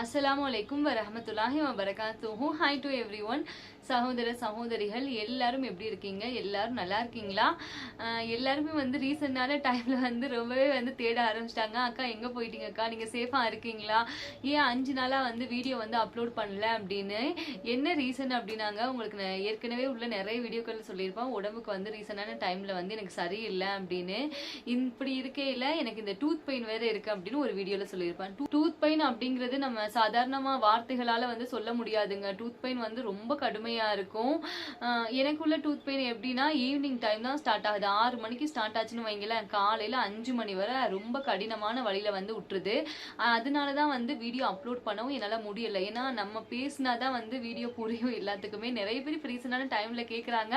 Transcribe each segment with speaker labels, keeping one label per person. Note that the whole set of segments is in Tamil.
Speaker 1: அஸ்லாம் வலைக்கும் வரமத்துல்லாஹி வரகாத்துஹூ ஹாய் டு எவ்ரி ஒன் சகோதர சகோதரிகள் எல்லாரும் எப்படி இருக்கீங்க எல்லாரும் நல்லா இருக்கீங்களா எல்லாருமே வந்து ரீசெண்டான டைம்ல வந்து ரொம்பவே வந்து தேட ஆரம்பிச்சிட்டாங்க அக்கா எங்க போயிட்டீங்க அக்கா நீங்க சேஃபா இருக்கீங்களா ஏன் அஞ்சு நாளா வந்து வீடியோ வந்து அப்லோட் பண்ணல அப்படின்னு என்ன ரீசன் அப்படின்னாங்க உங்களுக்கு நான் ஏற்கனவே உள்ள நிறைய வீடியோக்கள் சொல்லியிருப்பேன் உடம்புக்கு வந்து ரீசெண்டான டைம்ல வந்து எனக்கு சரியில்லை அப்படின்னு இப்படி இருக்கையில எனக்கு இந்த டூத் பெயின் வேற இருக்கு அப்படின்னு ஒரு வீடியோல சொல்லியிருப்பேன் டூத் பெயின் அப்படிங்கிறது நம்ம சாதாரணமாக வார்த்தைகளால் வந்து சொல்ல முடியாதுங்க டூத் பெயின் வந்து ரொம்ப கடுமையாக இருக்கும் எனக்குள்ள டூத் பெயின் எப்படின்னா ஈவினிங் டைம் தான் ஸ்டார்ட் ஆகுது ஆறு மணிக்கு ஸ்டார்ட் ஆச்சுன்னு வைங்களேன் காலையில் அஞ்சு மணி வரை ரொம்ப கடினமான வழியில் வந்து விட்டுருது அதனால தான் வந்து வீடியோ அப்லோட் பண்ணவும் என்னால் முடியலை ஏன்னா நம்ம பேசினா தான் வந்து வீடியோ புரியும் எல்லாத்துக்குமே நிறைய பேர் இப்போ ரீசனான டைமில் கேட்குறாங்க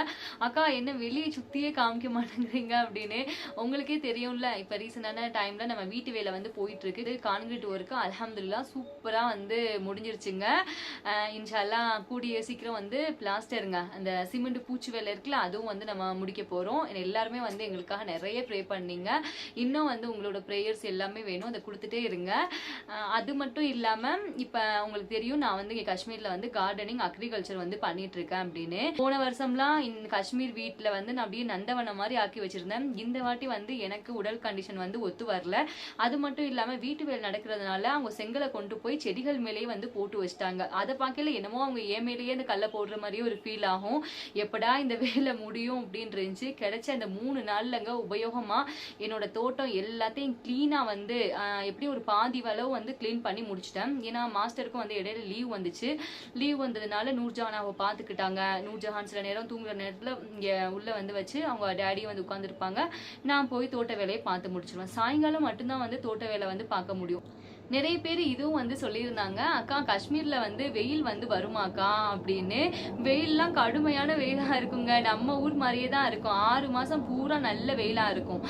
Speaker 1: அக்கா என்ன வெளியே சுற்றியே காமிக்க மாட்டேங்கிறீங்க அப்படின்னு உங்களுக்கே தெரியும்ல இப்போ ரீசனான டைமில் நம்ம வீட்டு வேலை வந்து போயிட்டுருக்கு கான்கிரீட் ஒர்க்கு அலமதுல்லா சூப்பராக எல்லாம் வந்து முடிஞ்சிருச்சுங்க இன்ஷால்லாம் கூடிய சீக்கிரம் வந்து பிளாஸ்டருங்க அந்த சிமெண்ட் பூச்சி வேலை இருக்குல்ல அதுவும் வந்து நம்ம முடிக்க போகிறோம் எல்லாருமே வந்து எங்களுக்காக நிறைய ப்ரே பண்ணிங்க இன்னும் வந்து உங்களோட ப்ரேயர்ஸ் எல்லாமே வேணும் அதை கொடுத்துட்டே இருங்க அது மட்டும் இல்லாமல் இப்போ உங்களுக்கு தெரியும் நான் வந்து இங்கே காஷ்மீரில் வந்து கார்டனிங் அக்ரிகல்ச்சர் வந்து பண்ணிட்டு இருக்கேன் அப்படின்னு போன வருஷம்லாம் இந்த காஷ்மீர் வீட்டில் வந்து நான் அப்படியே நந்தவனம் மாதிரி ஆக்கி வச்சிருந்தேன் இந்த வாட்டி வந்து எனக்கு உடல் கண்டிஷன் வந்து ஒத்து வரல அது மட்டும் இல்லாமல் வீட்டு வேலை நடக்கிறதுனால அவங்க செங்கலை கொண்டு போய் செடி செடிகள் மேலேயே வந்து போட்டு வச்சிட்டாங்க அதை பார்க்கல என்னமோ அவங்க ஏன் மேலேயே அந்த கல்லை போடுற மாதிரியே ஒரு ஃபீல் ஆகும் எப்படா இந்த வேலை முடியும் அப்படின்னு இருந்துச்சு கிடைச்ச அந்த மூணு நாள்லங்க உபயோகமாக என்னோட தோட்டம் எல்லாத்தையும் க்ளீனாக வந்து எப்படி ஒரு பாதி வளவு வந்து க்ளீன் பண்ணி முடிச்சிட்டேன் ஏன்னா மாஸ்டருக்கும் வந்து இடையில லீவ் வந்துச்சு லீவ் வந்ததுனால அவங்க பார்த்துக்கிட்டாங்க நூர்ஜஹான் சில நேரம் தூங்குற நேரத்தில் இங்கே உள்ளே வந்து வச்சு அவங்க டேடியும் வந்து உட்காந்துருப்பாங்க நான் போய் தோட்ட வேலையை பார்த்து முடிச்சிடுவேன் சாயங்காலம் மட்டும்தான் வந்து தோட்ட வேலை வந்து பார்க்க முடியும் நிறைய பேர் இதுவும் வந்து சொல்லியிருந்தாங்க அக்கா காஷ்மீரில் வந்து வெயில் வந்து வருமாக்கா அப்படின்னு வெயிலெலாம் கடுமையான வெயிலாக இருக்குங்க நம்ம ஊர் மாதிரியே தான் இருக்கும் ஆறு மாதம் பூரா நல்ல வெயிலாக இருக்கும்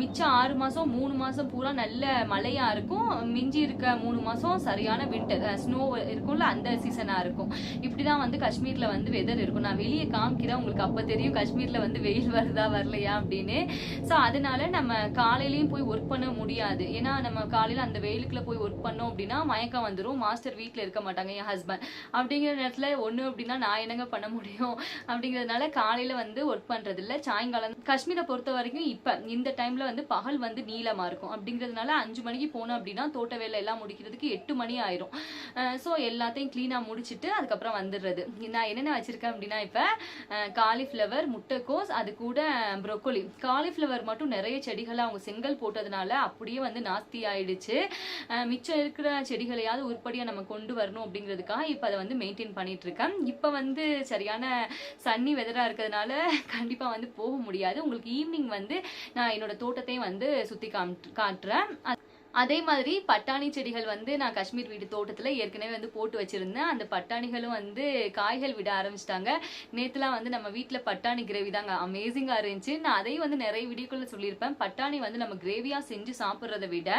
Speaker 1: மிச்சம் ஆறு மாதம் மூணு மாதம் பூரா நல்ல மழையாக இருக்கும் மிஞ்சி இருக்க மூணு மாதம் சரியான விண்டர் ஸ்னோ இருக்கும்ல அந்த சீசனாக இருக்கும் இப்படி தான் வந்து காஷ்மீரில் வந்து வெதர் இருக்கும் நான் வெளியே காமிக்கிறேன் உங்களுக்கு அப்போ தெரியும் காஷ்மீரில் வந்து வெயில் வருதா வரலையா அப்படின்னு ஸோ அதனால நம்ம காலையிலையும் போய் ஒர்க் பண்ண முடியாது ஏன்னா நம்ம காலையில் அந்த வெயிலுக்குள்ளே போய் போய் ஒர்க் பண்ணோம் அப்படின்னா மயக்கம் வந்துடும் மாஸ்டர் வீட்டில் இருக்க மாட்டாங்க என் ஹஸ்பண்ட் அப்படிங்கிற நேரத்தில் ஒன்று அப்படின்னா நான் என்னங்க பண்ண முடியும் அப்படிங்கிறதுனால காலையில் வந்து ஒர்க் பண்ணுறதில்ல சாயங்காலம் காஷ்மீரை பொறுத்த வரைக்கும் இப்போ இந்த டைமில் வந்து பகல் வந்து நீளமாக இருக்கும் அப்படிங்கிறதுனால அஞ்சு மணிக்கு போனோம் அப்படின்னா தோட்ட வேலை எல்லாம் முடிக்கிறதுக்கு எட்டு மணி ஆயிரும் ஸோ எல்லாத்தையும் க்ளீனாக முடிச்சுட்டு அதுக்கப்புறம் வந்துடுறது நான் என்னென்ன வச்சுருக்கேன் அப்படின்னா இப்போ காலிஃப்ளவர் முட்டைக்கோஸ் அது கூட ப்ரொக்கோலி காலிஃப்ளவர் மட்டும் நிறைய செடிகளை அவங்க செங்கல் போட்டதுனால அப்படியே வந்து நாஸ்தி ஆயிடுச்சு மிச்சம் இருக்கிற செடிகளையாவது உருப்படியாக நம்ம கொண்டு வரணும் அப்படிங்கிறதுக்காக இப்போ அதை வந்து மெயின்டைன் பண்ணிட்டு இருக்கேன் இப்போ வந்து சரியான சன்னி வெதராக இருக்கிறதுனால கண்டிப்பாக வந்து போக முடியாது உங்களுக்கு ஈவினிங் வந்து நான் என்னோட தோட்டத்தையும் வந்து சுற்றி காம் காட்டுறேன் அதே மாதிரி பட்டாணி செடிகள் வந்து நான் காஷ்மீர் வீடு தோட்டத்தில் ஏற்கனவே வந்து போட்டு வச்சுருந்தேன் அந்த பட்டாணிகளும் வந்து காய்கள் விட ஆரம்பிச்சிட்டாங்க நேற்றுலாம் வந்து நம்ம வீட்டில் பட்டாணி கிரேவி தாங்க அமேசிங்காக இருந்துச்சு நான் அதையும் வந்து நிறைய வீடியோக்குள்ளே சொல்லியிருப்பேன் பட்டாணி வந்து நம்ம கிரேவியாக செஞ்சு சாப்பிட்றத விட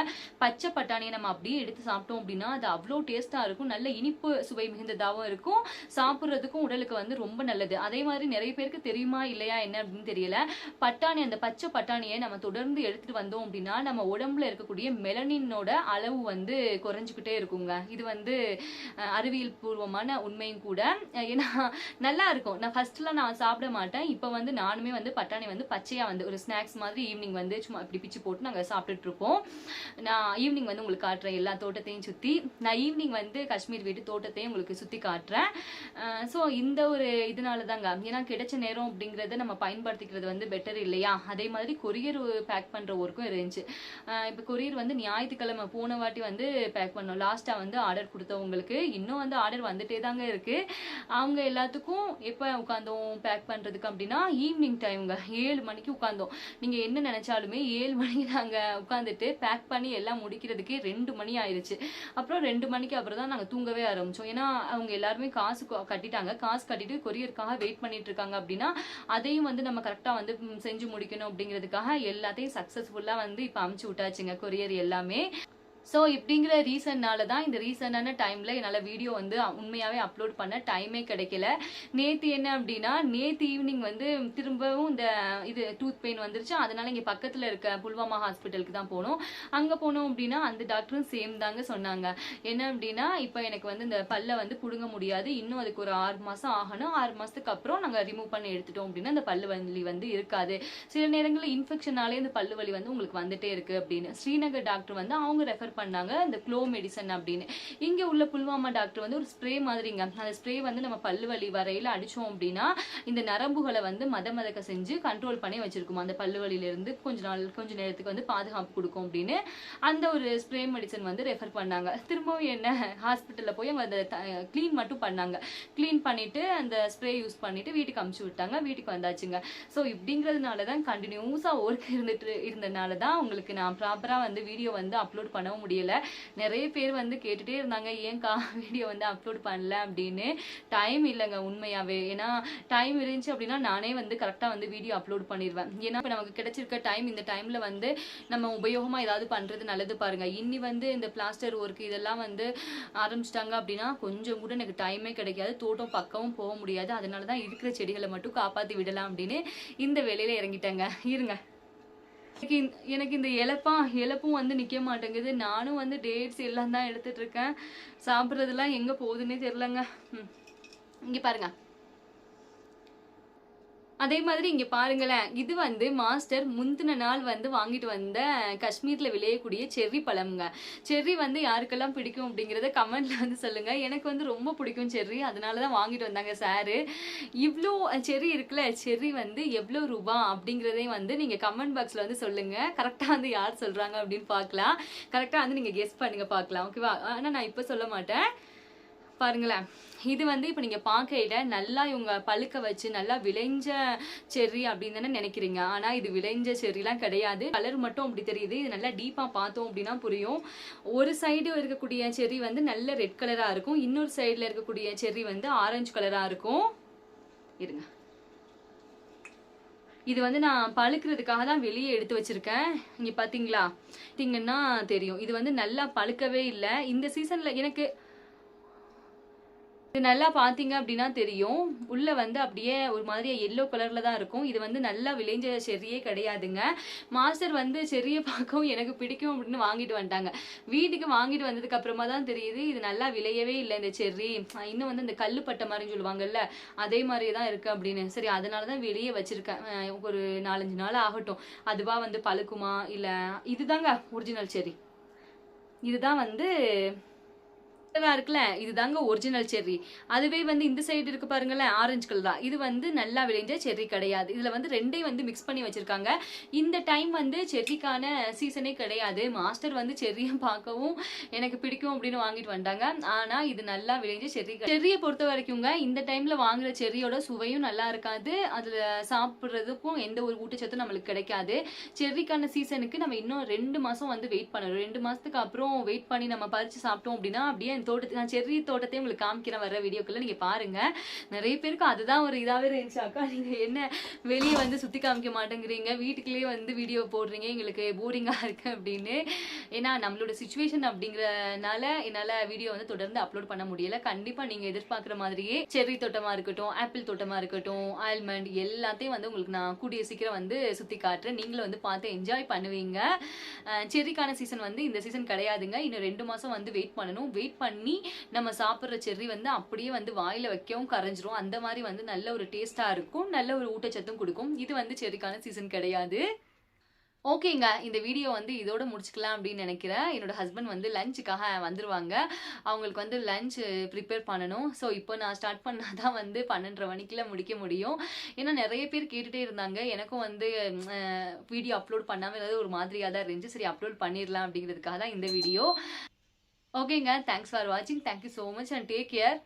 Speaker 1: பச்சை பட்டாணியை நம்ம அப்படியே எடுத்து சாப்பிட்டோம் அப்படின்னா அது அவ்வளோ டேஸ்ட்டாக இருக்கும் நல்ல இனிப்பு சுவை மிகுந்ததாகவும் இருக்கும் சாப்பிட்றதுக்கும் உடலுக்கு வந்து ரொம்ப நல்லது அதே மாதிரி நிறைய பேருக்கு தெரியுமா இல்லையா என்ன அப்படின்னு தெரியல பட்டாணி அந்த பச்சை பட்டாணியை நம்ம தொடர்ந்து எடுத்துகிட்டு வந்தோம் அப்படின்னா நம்ம உடம்புல இருக்கக்கூடிய மெலன் மலனினோட அளவு வந்து குறைஞ்சிக்கிட்டே இருக்குங்க இது வந்து அறிவியல் பூர்வமான உண்மையும் கூட ஏன்னா நல்லா இருக்கும் நான் ஃபர்ஸ்ட்லாம் நான் சாப்பிட மாட்டேன் இப்போ வந்து நானுமே வந்து பட்டாணி வந்து பச்சையாக வந்து ஒரு ஸ்நாக்ஸ் மாதிரி ஈவினிங் வந்து சும்மா இப்படி பிச்சு போட்டு நாங்கள் சாப்பிட்டுட்டு நான் ஈவினிங் வந்து உங்களுக்கு காட்டுறேன் எல்லா தோட்டத்தையும் சுற்றி நான் ஈவினிங் வந்து காஷ்மீர் வீட்டு தோட்டத்தையும் உங்களுக்கு சுற்றி காட்டுறேன் ஸோ இந்த ஒரு இதனால தாங்க ஏன்னா கிடைச்ச நேரம் அப்படிங்கிறத நம்ம பயன்படுத்திக்கிறது வந்து பெட்டர் இல்லையா அதே மாதிரி கொரியர் பேக் பண்ணுற ஒர்க்கும் இருந்துச்சு இப்போ கொரியர் வந்து ஞாயிறு ஞாயிற்றுக்கிழமை போன வாட்டி வந்து பேக் பண்ணோம் லாஸ்ட்டாக வந்து ஆர்டர் கொடுத்தவங்களுக்கு இன்னும் வந்து ஆர்டர் வந்துட்டே தாங்க இருக்குது அவங்க எல்லாத்துக்கும் எப்போ உட்காந்தோம் பேக் பண்ணுறதுக்கு அப்படின்னா ஈவினிங் டைமுங்க ஏழு மணிக்கு உட்காந்தோம் நீங்கள் என்ன நினச்சாலுமே ஏழு மணிக்கு நாங்கள் உட்காந்துட்டு பேக் பண்ணி எல்லாம் முடிக்கிறதுக்கு ரெண்டு மணி ஆயிடுச்சு அப்புறம் ரெண்டு மணிக்கு அப்புறம் தான் நாங்கள் தூங்கவே ஆரம்பித்தோம் ஏன்னா அவங்க எல்லாருமே காசு கட்டிட்டாங்க காசு கட்டிட்டு கொரியருக்காக வெயிட் பண்ணிட்டு இருக்காங்க அப்படின்னா அதையும் வந்து நம்ம கரெக்டாக வந்து செஞ்சு முடிக்கணும் அப்படிங்கிறதுக்காக எல்லாத்தையும் சக்ஸஸ்ஃபுல்லாக வந்து இப்போ அமுச்சு விட்டாச்சுங்க கொரியர் எல்லாம் में ஸோ இப்படிங்கிற ரீசன்னால தான் இந்த ரீசனான டைமில் என்னால் வீடியோ வந்து உண்மையாகவே அப்லோட் பண்ண டைமே கிடைக்கல நேற்று என்ன அப்படின்னா நேற்று ஈவினிங் வந்து திரும்பவும் இந்த இது டூத் பெயின் வந்துருச்சு அதனால இங்கே பக்கத்தில் இருக்க புல்வாமா ஹாஸ்பிட்டலுக்கு தான் போனோம் அங்கே போனோம் அப்படின்னா அந்த டாக்டரும் சேம் தாங்க சொன்னாங்க என்ன அப்படின்னா இப்போ எனக்கு வந்து இந்த பல்லை வந்து பிடுங்க முடியாது இன்னும் அதுக்கு ஒரு ஆறு மாதம் ஆகணும் ஆறு மாதத்துக்கு அப்புறம் நாங்கள் ரிமூவ் பண்ணி எடுத்துட்டோம் அப்படின்னா அந்த பல்லு வலி வந்து இருக்காது சில நேரங்களில் இன்ஃபெக்ஷனாலே இந்த பல்லு வலி வந்து உங்களுக்கு வந்துட்டே இருக்கு அப்படின்னு ஸ்ரீநகர் டாக்டர் வந்து அவங்க ரெஃபர் பண்ணாங்க அந்த க்ளோ மெடிசன் அப்படின்னு இங்கே உள்ள புல்வாமா டாக்டர் வந்து ஒரு ஸ்ப்ரே மாதிரிங்க அந்த ஸ்ப்ரே வந்து நம்ம வலி வரையில் அடித்தோம் அப்படின்னா இந்த நரம்புகளை வந்து மத மதக்க செஞ்சு கண்ட்ரோல் பண்ணி வச்சிருக்கோம் அந்த இருந்து கொஞ்ச நாள் கொஞ்ச நேரத்துக்கு வந்து பாதுகாப்பு கொடுக்கும் அப்படின்னு அந்த ஒரு ஸ்ப்ரே மெடிசன் வந்து ரெஃபர் பண்ணாங்க திரும்பவும் என்ன ஹாஸ்பிட்டலில் போய் அவங்க அந்த க்ளீன் மட்டும் பண்ணாங்க க்ளீன் பண்ணிட்டு அந்த ஸ்ப்ரே யூஸ் பண்ணிட்டு வீட்டுக்கு அமுச்சு விட்டாங்க வீட்டுக்கு வந்தாச்சுங்க ஸோ இப்படிங்கிறதுனால தான் கண்டினியூஸாக ஒர்க் இருந்துட்டு இருந்தனால தான் உங்களுக்கு நான் ப்ராப்பராக வந்து வீடியோ வந்து அப்லோட் பண்ணவும் முடியல நிறைய பேர் வந்து கேட்டுகிட்டே இருந்தாங்க கா வீடியோ வந்து அப்லோட் பண்ணல அப்படின்னு டைம் இல்லைங்க உண்மையாகவே ஏன்னா டைம் இருந்துச்சு அப்படின்னா நானே வந்து கரெக்டாக வந்து வீடியோ அப்லோட் பண்ணிடுவேன் ஏன்னா இப்போ நமக்கு கிடைச்சிருக்க டைம் இந்த டைமில் வந்து நம்ம உபயோகமாக ஏதாவது பண்ணுறது நல்லது பாருங்க இன்னி வந்து இந்த பிளாஸ்டர் ஒர்க் இதெல்லாம் வந்து ஆரம்பிச்சிட்டாங்க அப்படின்னா கொஞ்சம் கூட எனக்கு டைமே கிடைக்காது தோட்டம் பக்கமும் போக முடியாது அதனால தான் இருக்கிற செடிகளை மட்டும் காப்பாற்றி விடலாம் அப்படின்னு இந்த வேலையில் இறங்கிட்டேங்க இருங்க எனக்கு இந்த இழப்பா இழப்பும் வந்து நிற்க மாட்டேங்குது நானும் வந்து டேட்ஸ் எல்லாம் தான் எடுத்துகிட்ருக்கேன் சாப்பிட்றதுலாம் எங்கே போகுதுன்னே தெரிலங்க இங்கே பாருங்கள் அதே மாதிரி இங்கே பாருங்களேன் இது வந்து மாஸ்டர் முந்தின நாள் வந்து வாங்கிட்டு வந்த காஷ்மீரில் விளையக்கூடிய செர்ரி பழம்ங்க செர்ரி வந்து யாருக்கெல்லாம் பிடிக்கும் அப்படிங்கிறத கமெண்ட்டில் வந்து சொல்லுங்கள் எனக்கு வந்து ரொம்ப பிடிக்கும் செர்ரி அதனாலதான் தான் வாங்கிட்டு வந்தாங்க சாரு இவ்வளோ செர்ரி இருக்குல்ல செர்ரி வந்து எவ்வளோ ரூபா அப்படிங்கிறதையும் வந்து நீங்கள் கமெண்ட் பாக்ஸில் வந்து சொல்லுங்கள் கரெக்டாக வந்து யார் சொல்கிறாங்க அப்படின்னு பார்க்கலாம் கரெக்டாக வந்து நீங்கள் கெஸ் பண்ணுங்கள் பார்க்கலாம் ஓகேவா ஆனால் நான் இப்போ சொல்ல மாட்டேன் பாருங்களேன் இது வந்து இப்போ நீங்கள் பார்க்கையில நல்லா இவங்க பழுக்க வச்சு நல்லா விளைஞ்ச செர்ரி அப்படின்னு தானே நினைக்கிறீங்க ஆனால் இது விளைஞ்ச செர்ரிலாம் கிடையாது கலர் மட்டும் அப்படி தெரியுது இது நல்லா டீப்பாக பார்த்தோம் அப்படின்னா புரியும் ஒரு சைடு இருக்கக்கூடிய செர்ரி வந்து நல்ல ரெட் கலராக இருக்கும் இன்னொரு சைடில் இருக்கக்கூடிய செர்ரி வந்து ஆரஞ்சு கலராக இருக்கும் இருங்க இது வந்து நான் பழுக்கிறதுக்காக தான் வெளியே எடுத்து வச்சிருக்கேன் இங்கே பார்த்தீங்களா பார்த்தீங்கன்னா தெரியும் இது வந்து நல்லா பழுக்கவே இல்லை இந்த சீசனில் எனக்கு இது நல்லா பார்த்தீங்க அப்படின்னா தெரியும் உள்ளே வந்து அப்படியே ஒரு மாதிரி எல்லோ கலரில் தான் இருக்கும் இது வந்து நல்லா விளைஞ்ச செரியே கிடையாதுங்க மாஸ்டர் வந்து செரியை பார்க்கவும் எனக்கு பிடிக்கும் அப்படின்னு வாங்கிட்டு வந்துட்டாங்க வீட்டுக்கு வாங்கிட்டு வந்ததுக்கு அப்புறமா தான் தெரியுது இது நல்லா விளையவே இல்லை இந்த செரி இன்னும் வந்து இந்த கல் பட்டை மாதிரின்னு சொல்லுவாங்கல்ல அதே மாதிரி தான் இருக்குது அப்படின்னு சரி அதனால தான் வெளியே வச்சுருக்கேன் ஒரு நாலஞ்சு நாள் ஆகட்டும் அதுவாக வந்து பழுக்குமா இல்லை இதுதாங்க ஒரிஜினல் செரி இதுதான் வந்து கலராக இருக்குல்ல இது தாங்க ஒரிஜினல் செர்ரி அதுவே வந்து இந்த சைடு இருக்கு பாருங்களேன் ஆரஞ்சு கலர் தான் இது வந்து நல்லா விளைஞ்ச செர்ரி கிடையாது இதில் வந்து ரெண்டையும் வந்து மிக்ஸ் பண்ணி வச்சிருக்காங்க இந்த டைம் வந்து செர்ரிக்கான சீசனே கிடையாது மாஸ்டர் வந்து செர்ரியை பார்க்கவும் எனக்கு பிடிக்கும் அப்படின்னு வாங்கிட்டு வந்தாங்க ஆனால் இது நல்லா விளைஞ்ச செர்ரி செர்ரியை பொறுத்த வரைக்குங்க இந்த டைமில் வாங்குற செர்ரியோட சுவையும் நல்லா இருக்காது அதில் சாப்பிட்றதுக்கும் எந்த ஒரு ஊட்டச்சத்தும் நம்மளுக்கு கிடைக்காது செர்ரிக்கான சீசனுக்கு நம்ம இன்னும் ரெண்டு மாதம் வந்து வெயிட் பண்ணணும் ரெண்டு மாதத்துக்கு அப்புறம் வெயிட் பண்ணி நம்ம பறிச்சு சாப்பிட்டோம் அப்படின்னா அப்படியே தோட்டத்துக்கு நான் செர்ரி தோட்டத்தையும் உங்களுக்கு காமிக்கிறேன் வர வீடியோக்குள்ள நீங்கள் பாருங்கள் நிறைய பேருக்கு அதுதான் ஒரு இதாகவே இருந்துச்சு அக்கா நீங்கள் என்ன வெளியே வந்து சுற்றி காமிக்க மாட்டேங்கிறீங்க வீட்டுக்குள்ளேயே வந்து வீடியோ போடுறீங்க எங்களுக்கு போரிங்காக இருக்குது அப்படின்னு ஏன்னா நம்மளோட சுச்சுவேஷன் அப்படிங்கிறனால என்னால் வீடியோ வந்து தொடர்ந்து அப்லோட் பண்ண முடியல கண்டிப்பாக நீங்கள் எதிர்பார்க்குற மாதிரியே செர்ரி தோட்டமாக இருக்கட்டும் ஆப்பிள் தோட்டமாக இருக்கட்டும் ஆல்மண்ட் எல்லாத்தையும் வந்து உங்களுக்கு நான் கூடிய சீக்கிரம் வந்து சுற்றி காட்டுறேன் நீங்களும் வந்து பார்த்து என்ஜாய் பண்ணுவீங்க செர்ரிக்கான சீசன் வந்து இந்த சீசன் கிடையாதுங்க இன்னும் ரெண்டு மாதம் வந்து வெயிட் பண்ணணும் வெயிட் பண்ணி பண்ணி நம்ம சாப்பிட்ற செர்ரி வந்து அப்படியே வந்து வாயில் வைக்கவும் கரைஞ்சிரும் அந்த மாதிரி வந்து நல்ல ஒரு டேஸ்ட்டாக இருக்கும் நல்ல ஒரு ஊட்டச்சத்தும் கொடுக்கும் இது வந்து செர்ரிக்கான சீசன் கிடையாது ஓகேங்க இந்த வீடியோ வந்து இதோட முடிச்சுக்கலாம் அப்படின்னு நினைக்கிறேன் என்னோட ஹஸ்பண்ட் வந்து லஞ்சுக்காக வந்துருவாங்க அவங்களுக்கு வந்து லஞ்ச் ப்ரிப்பேர் பண்ணணும் ஸோ இப்போ நான் ஸ்டார்ட் பண்ணால் தான் வந்து பன்னெண்டரை மணிக்குள்ள முடிக்க முடியும் ஏன்னா நிறைய பேர் கேட்டுகிட்டே இருந்தாங்க எனக்கும் வந்து வீடியோ அப்லோட் பண்ணாமல் ஏதாவது ஒரு மாதிரியாக தான் இருந்துச்சு சரி அப்லோட் பண்ணிடலாம் அப்படிங்கிறதுக்காக தான் இந்த video Okay guys, thanks for watching. Thank you so much and take care.